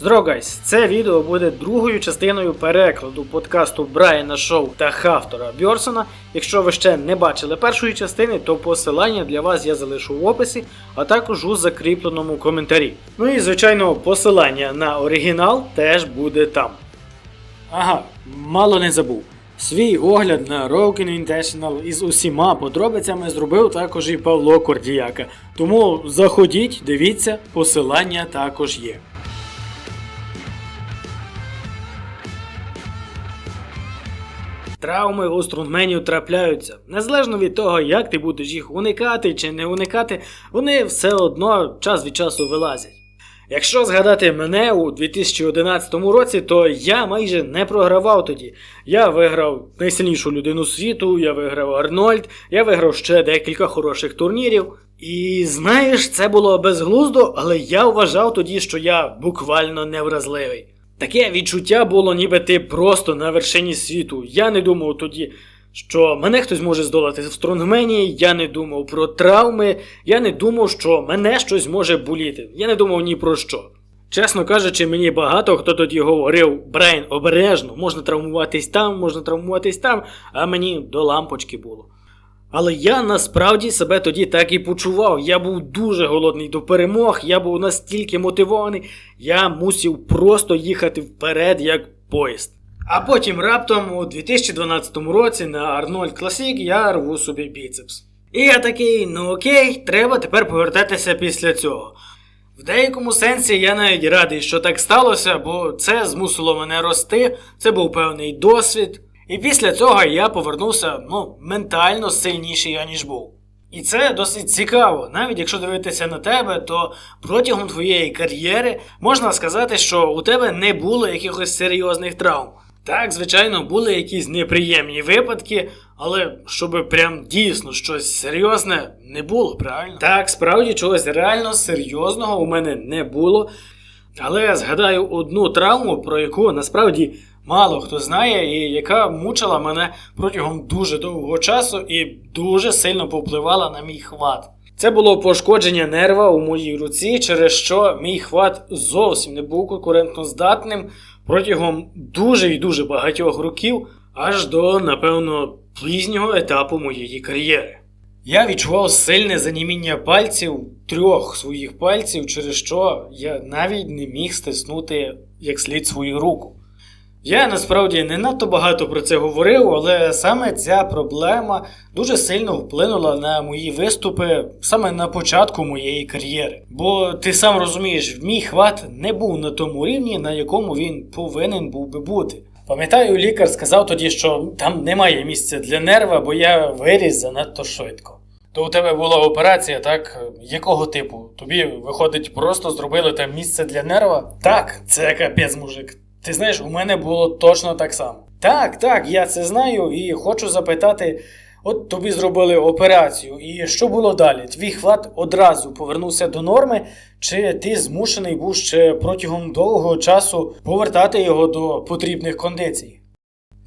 Здорово, гайс! Це відео буде другою частиною перекладу подкасту Брайана Шоу та Хафтора Бьорсона. Якщо ви ще не бачили першої частини, то посилання для вас я залишу в описі, а також у закріпленому коментарі. Ну і звичайно, посилання на оригінал теж буде там. Ага, мало не забув. Свій огляд на Roken International із усіма подробицями зробив також і Павло Кордіяка. Тому заходіть, дивіться, посилання також є. Травми у струнгменів трапляються. Незалежно від того, як ти будеш їх уникати чи не уникати, вони все одно час від часу вилазять. Якщо згадати мене у 2011 році, то я майже не програвав тоді. Я виграв найсильнішу людину світу, я виграв Арнольд, я виграв ще декілька хороших турнірів. І знаєш, це було безглуздо, але я вважав тоді, що я буквально невразливий. Таке відчуття було, ніби ти просто на вершині світу. Я не думав тоді, що мене хтось може здолати в стронгмені, я не думав про травми, я не думав, що мене щось може боліти. Я не думав ні про що. Чесно кажучи, мені багато хто тоді говорив, Брейн, обережно, можна травмуватись там, можна травмуватись там, а мені до лампочки було. Але я насправді себе тоді так і почував. Я був дуже голодний до перемог, я був настільки мотивований, я мусив просто їхати вперед, як поїзд. А потім раптом у 2012 році на Арнольд Classic я рву собі біцепс. І я такий, ну окей, треба тепер повертатися після цього. В деякому сенсі я навіть радий, що так сталося, бо це змусило мене рости, це був певний досвід. І після цього я повернувся ну, ментально сильніший, аніж був. І це досить цікаво. Навіть якщо дивитися на тебе, то протягом твоєї кар'єри можна сказати, що у тебе не було якихось серйозних травм. Так, звичайно, були якісь неприємні випадки, але щоб прям дійсно щось серйозне не було, правильно? Так, справді чогось реально серйозного у мене не було. Але я згадаю одну травму, про яку насправді мало хто знає, і яка мучила мене протягом дуже довгого часу і дуже сильно повпливала на мій хват. Це було пошкодження нерва у моїй руці, через що мій хват зовсім не був конкурентно здатним протягом дуже і дуже багатьох років, аж до, напевно, пізнього етапу моєї кар'єри. Я відчував сильне заніміння пальців, трьох своїх пальців, через що я навіть не міг стиснути як слід свою руку. Я насправді не надто багато про це говорив, але саме ця проблема дуже сильно вплинула на мої виступи саме на початку моєї кар'єри. Бо ти сам розумієш, мій хват не був на тому рівні, на якому він повинен був би бути. Пам'ятаю, лікар сказав тоді, що там немає місця для нерва, бо я виріс занадто швидко. То у тебе була операція, так? Якого типу? Тобі, виходить, просто зробили там місце для нерва? Так, це капець, мужик. Ти знаєш, у мене було точно так само. Так, так, я це знаю і хочу запитати: от тобі зробили операцію, і що було далі? Твій хват одразу повернувся до норми, чи ти змушений був ще протягом довгого часу повертати його до потрібних кондицій?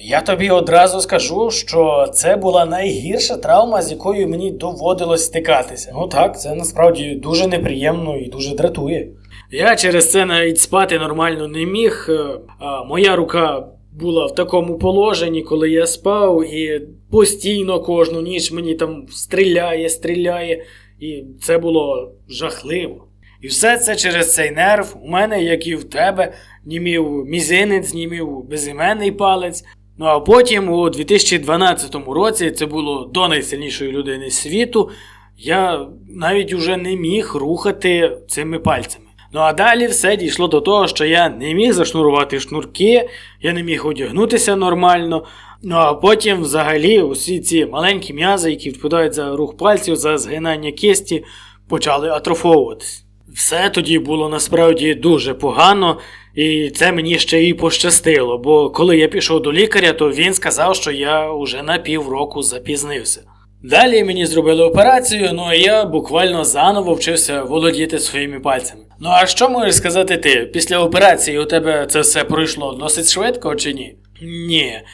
Я тобі одразу скажу, що це була найгірша травма, з якою мені доводилось стикатися. Ну так, це насправді дуже неприємно і дуже дратує. Я через це навіть спати нормально не міг. е, моя рука була в такому положенні, коли я спав, і постійно кожну ніч мені там стріляє, стріляє, і це було жахливо. І все це через цей нерв. У мене, як і в тебе, німів мізинець, німів безіменний палець. Ну а потім у 2012 році це було до найсильнішої людини світу. Я навіть уже не міг рухати цими пальцями. Ну а далі все дійшло до того, що я не міг зашнурувати шнурки, я не міг одягнутися нормально. Ну а потім, взагалі, усі ці маленькі м'язи, які відповідають за рух пальців, за згинання кисті, почали атрофовуватись. Все тоді було насправді дуже погано, і це мені ще і пощастило, бо коли я пішов до лікаря, то він сказав, що я уже на півроку запізнився. Далі мені зробили операцію, ну і я буквально заново вчився володіти своїми пальцями. Ну а що можеш сказати ти? Після операції у тебе це все пройшло досить швидко чи ні? Ні. Е,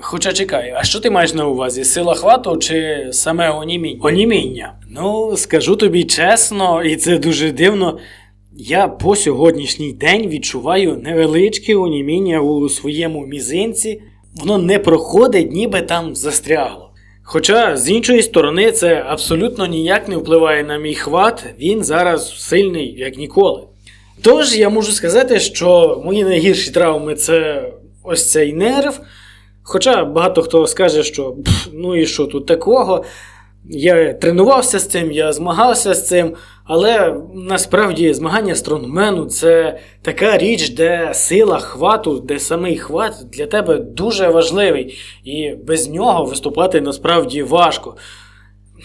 Хоча чекай, а що ти маєш на увазі? Сила хвату чи саме оніміння? Оніміння. Ну, скажу тобі чесно, і це дуже дивно. я по сьогоднішній день відчуваю невеличке оніміння у своєму мізинці, воно не проходить, ніби там застрягло. Хоча, з іншої сторони, це абсолютно ніяк не впливає на мій хват, він зараз сильний, як ніколи. Тож я можу сказати, що мої найгірші травми це ось цей нерв. Хоча багато хто скаже, що «Пф, ну і що тут такого. Я тренувався з цим, я змагався з цим, але насправді змагання стронгмену це така річ, де сила хвату, де самий хват для тебе дуже важливий, і без нього виступати насправді важко.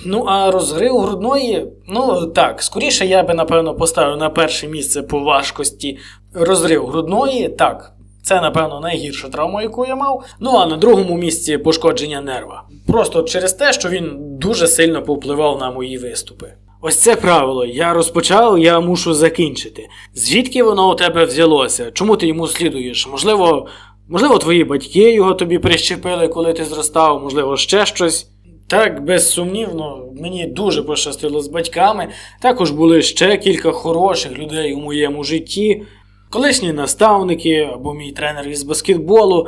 Ну, а розгрив грудної, ну так, скоріше я би, напевно, поставив на перше місце по важкості розрив грудної, так. Це, напевно, найгірша травма, яку я мав. Ну а на другому місці пошкодження нерва. Просто через те, що він дуже сильно повпливав на мої виступи. Ось це правило. Я розпочав, я мушу закінчити. Звідки воно у тебе взялося? Чому ти йому слідуєш? Можливо, можливо, твої батьки його тобі прищепили, коли ти зростав, можливо, ще щось. Так, безсумнівно, мені дуже пощастило з батьками. Також були ще кілька хороших людей у моєму житті колишні наставники або мій тренер із баскетболу.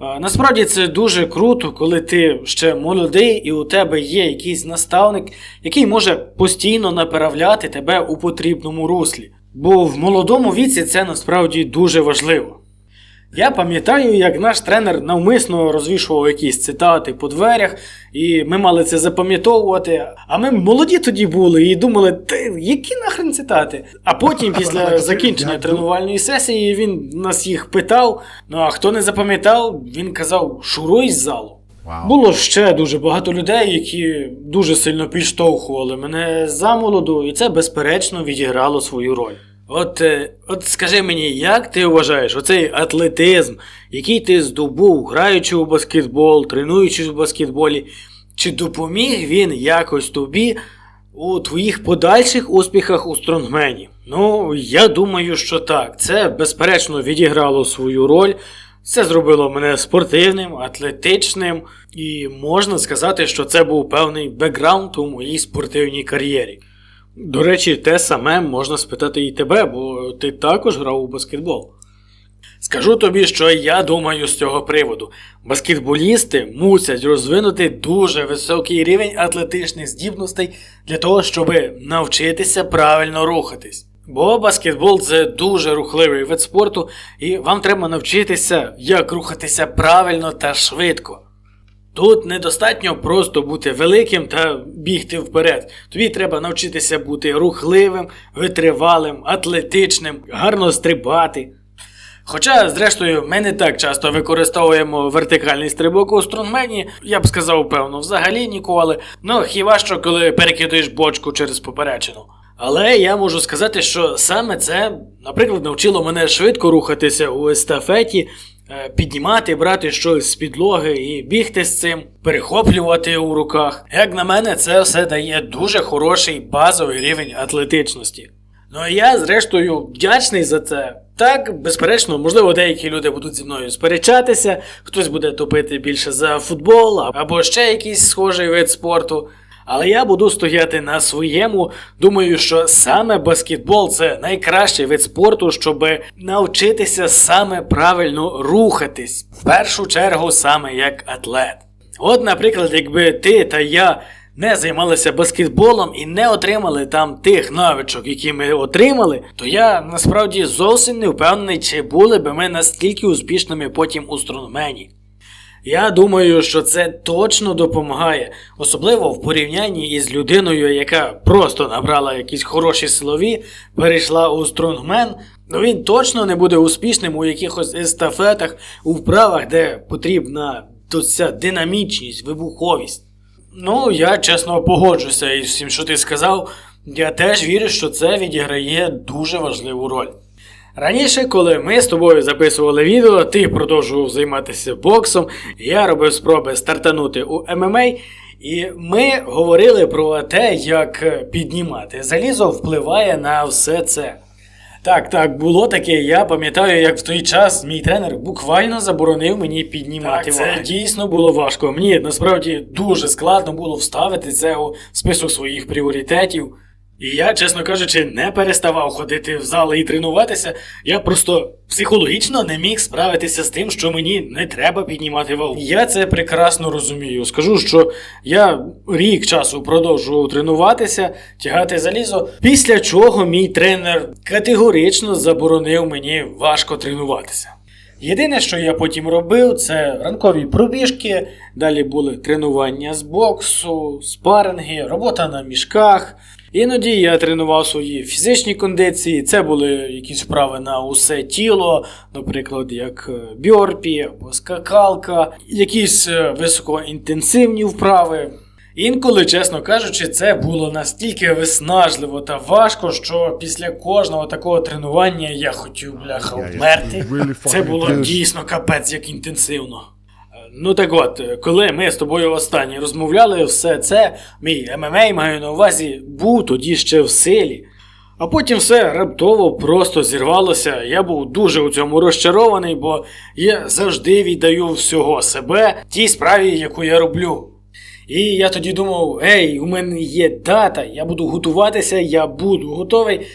Е, Насправді це дуже круто, коли ти ще молодий і у тебе є якийсь наставник, який може постійно направляти тебе у потрібному руслі. Бо в молодому віці це насправді дуже важливо. Я пам'ятаю, як наш тренер навмисно розвішував якісь цитати по дверях, і ми мали це запам'ятовувати. А ми молоді тоді були і думали, ти які нахрен цитати? А потім, після закінчення тренувальної сесії, він нас їх питав. Ну а хто не запам'ятав, він казав: шуруй з залу. Wow. Було ще дуже багато людей, які дуже сильно підштовхували мене замолоду, і це безперечно відіграло свою роль. От, е, от скажи мені, як ти вважаєш, оцей атлетизм, який ти здобув, граючи у баскетбол, тренуючись у баскетболі, чи допоміг він якось тобі у твоїх подальших успіхах у стронгмені? Ну, я думаю, що так. Це безперечно відіграло свою роль. Це зробило мене спортивним, атлетичним, і можна сказати, що це був певний бекграунд у моїй спортивній кар'єрі. До речі, те саме можна спитати і тебе, бо ти також грав у баскетбол. Скажу тобі, що я думаю з цього приводу. Баскетболісти мусять розвинути дуже високий рівень атлетичних здібностей для того, щоб навчитися правильно рухатись. Бо баскетбол це дуже рухливий вид спорту, і вам треба навчитися, як рухатися правильно та швидко. Тут недостатньо просто бути великим та бігти вперед. Тобі треба навчитися бути рухливим, витривалим, атлетичним, гарно стрибати. Хоча, зрештою, ми не так часто використовуємо вертикальний стрибок у стронгмені, я б сказав, певно, взагалі ніколи. Ну, хіба що коли перекидаєш бочку через поперечину. Але я можу сказати, що саме це, наприклад, навчило мене швидко рухатися у естафеті, піднімати, брати щось з підлоги і бігти з цим, перехоплювати у руках. Як на мене, це все дає дуже хороший базовий рівень атлетичності. Ну а я, зрештою, вдячний за це. Так, безперечно, можливо, деякі люди будуть зі мною сперечатися, хтось буде топити більше за футбол або ще якийсь схожий вид спорту. Але я буду стояти на своєму. Думаю, що саме баскетбол це найкращий вид спорту, щоб навчитися саме правильно рухатись. В першу чергу саме як атлет. От, наприклад, якби ти та я не займалися баскетболом і не отримали там тих навичок, які ми отримали, то я насправді зовсім не впевнений, чи були би ми настільки успішними потім у стронгмені. Я думаю, що це точно допомагає, особливо в порівнянні із людиною, яка просто набрала якісь хороші силові, перейшла у стронгмен. Ну він точно не буде успішним у якихось естафетах, у вправах, де потрібна ця динамічність, вибуховість. Ну, я чесно погоджуся із всім, що ти сказав. Я теж вірю, що це відіграє дуже важливу роль. Раніше, коли ми з тобою записували відео, ти продовжував займатися боксом, я робив спроби стартанути у ММА, і ми говорили про те, як піднімати залізо впливає на все це. Так, так, було таке. Я пам'ятаю, як в той час мій тренер буквально заборонив мені піднімати. Так, це дійсно було важко. Мені насправді дуже складно було вставити це у список своїх пріоритетів. І я, чесно кажучи, не переставав ходити в зали і тренуватися. Я просто психологічно не міг справитися з тим, що мені не треба піднімати вагу. Я це прекрасно розумію. Скажу, що я рік часу продовжував тренуватися, тягати залізо, після чого мій тренер категорично заборонив мені важко тренуватися. Єдине, що я потім робив, це ранкові пробіжки, далі були тренування з боксу, спаринги, робота на мішках. Іноді я тренував свої фізичні кондиції. Це були якісь вправи на усе тіло, наприклад, як е, бьорпі або скакалка, якісь е, високоінтенсивні вправи. Інколи, чесно кажучи, це було настільки виснажливо та важко, що після кожного такого тренування я хотів бляха вмерти. Це було дійсно капець як інтенсивно. Ну так от, коли ми з тобою останні розмовляли, все це, мій ММА, маю на увазі, був тоді ще в силі. А потім все раптово просто зірвалося. Я був дуже у цьому розчарований, бо я завжди віддаю всього себе тій справі, яку я роблю. І я тоді думав, ей, у мене є дата, я буду готуватися, я буду готовий.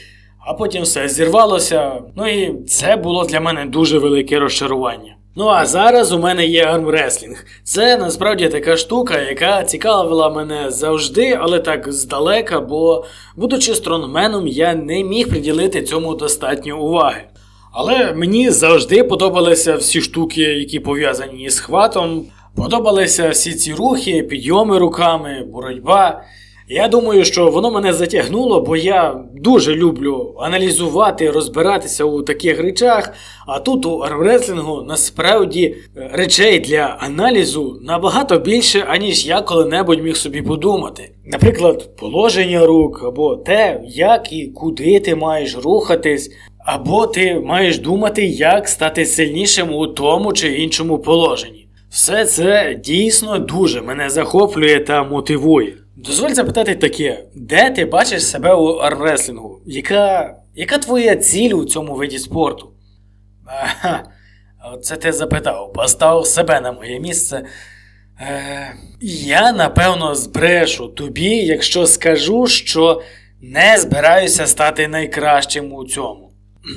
А потім все зірвалося. Ну і це було для мене дуже велике розчарування. Ну а зараз у мене є армреслінг. Це насправді така штука, яка цікавила мене завжди, але так здалека, бо, будучи стронгменом, я не міг приділити цьому достатньо уваги. Але мені завжди подобалися всі штуки, які пов'язані із хватом. Подобалися всі ці рухи, підйоми руками, боротьба. Я думаю, що воно мене затягнуло, бо я дуже люблю аналізувати, розбиратися у таких речах. А тут у армреслінгу насправді е, речей для аналізу набагато більше, аніж я коли-небудь міг собі подумати. Наприклад, положення рук, або те, як і куди ти маєш рухатись, або ти маєш думати, як стати сильнішим у тому чи іншому положенні. Все це дійсно дуже мене захоплює та мотивує. Дозволь запитати таке: де ти бачиш себе у армреслінгу? Яка, яка твоя ціль у цьому виді спорту? Ага, оце ти запитав, поставив себе на моє місце. Е, я напевно збрешу тобі, якщо скажу, що не збираюся стати найкращим у цьому.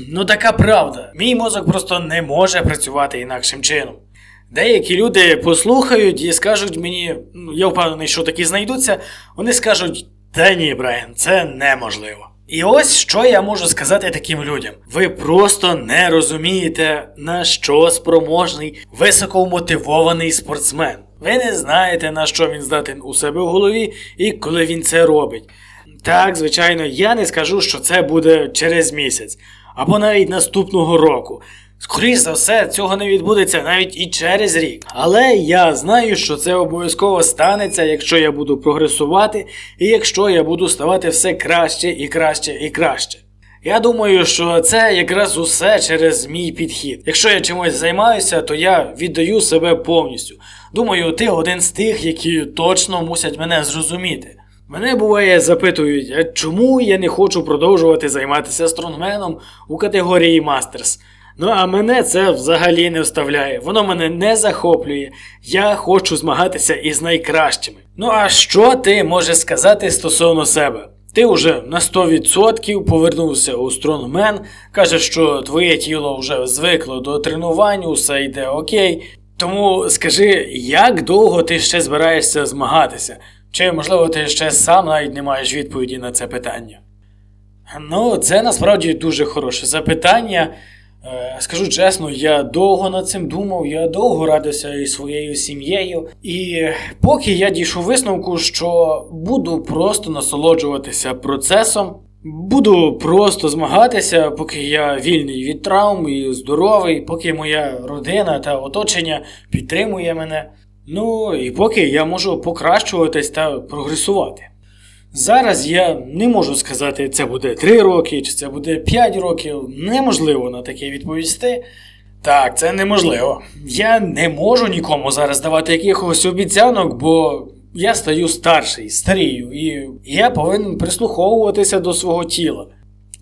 Ну така правда. Мій мозок просто не може працювати інакшим чином. Деякі люди послухають і скажуть мені, ну я впевнений, що такі знайдуться, вони скажуть: та ні, Брайан, це неможливо. І ось що я можу сказати таким людям: ви просто не розумієте, на що спроможний високомотивований спортсмен. Ви не знаєте, на що він здатен у себе в голові і коли він це робить. Так, звичайно, я не скажу, що це буде через місяць або навіть наступного року. Скоріше за все, цього не відбудеться навіть і через рік. Але я знаю, що це обов'язково станеться, якщо я буду прогресувати, і якщо я буду ставати все краще і краще і краще. Я думаю, що це якраз усе через мій підхід. Якщо я чимось займаюся, то я віддаю себе повністю. Думаю, ти один з тих, які точно мусять мене зрозуміти. Мене буває запитують, а чому я не хочу продовжувати займатися стронгменом у категорії Мастерс. Ну а мене це взагалі не вставляє, воно мене не захоплює. Я хочу змагатися із найкращими. Ну а що ти можеш сказати стосовно себе? Ти вже на 100% повернувся у стронгмен, кажеш, що твоє тіло вже звикло до тренувань, усе йде окей. Тому скажи, як довго ти ще збираєшся змагатися? Чи, можливо, ти ще сам навіть не маєш відповіді на це питання? Ну, це насправді дуже хороше запитання. Е, Скажу чесно, я довго над цим думав, я довго радився із своєю сім'єю. І поки я дійшов висновку, що буду просто насолоджуватися процесом, буду просто змагатися, поки я вільний від травм і здоровий, поки моя родина та оточення підтримує мене. Ну і поки я можу покращуватись та прогресувати. Зараз я не можу сказати, це буде 3 роки чи це буде 5 років. Неможливо на таке відповісти. Так, це неможливо. Я не можу нікому зараз давати якихось обіцянок, бо я стаю старший, старію, і я повинен прислуховуватися до свого тіла.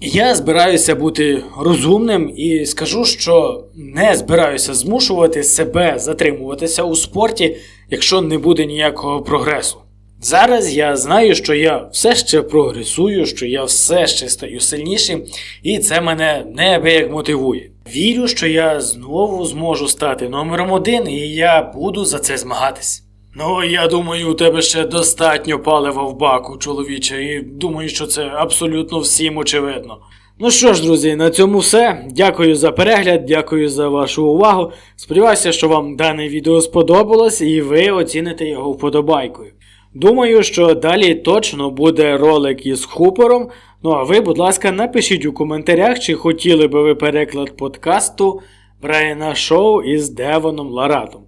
Я збираюся бути розумним і скажу, що не збираюся змушувати себе затримуватися у спорті, якщо не буде ніякого прогресу. Зараз я знаю, що я все ще прогресую, що я все ще стаю сильнішим, і це мене неабияк мотивує. Вірю, що я знову зможу стати номером один, і я буду за це змагатись. Ну, я думаю, у тебе ще достатньо палива в баку, чоловіче, і думаю, що це абсолютно всім очевидно. Ну що ж, друзі, на цьому все. Дякую за перегляд, дякую за вашу увагу. Сподіваюся, що вам дане відео сподобалось і ви оціните його вподобайкою. Думаю, що далі точно буде ролик із хупором. Ну а ви, будь ласка, напишіть у коментарях, чи хотіли би ви переклад подкасту Брайана Шоу із Девоном Ларатом.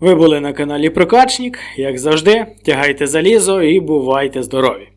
Ви були на каналі Прокачник, як завжди, тягайте залізо і бувайте здорові!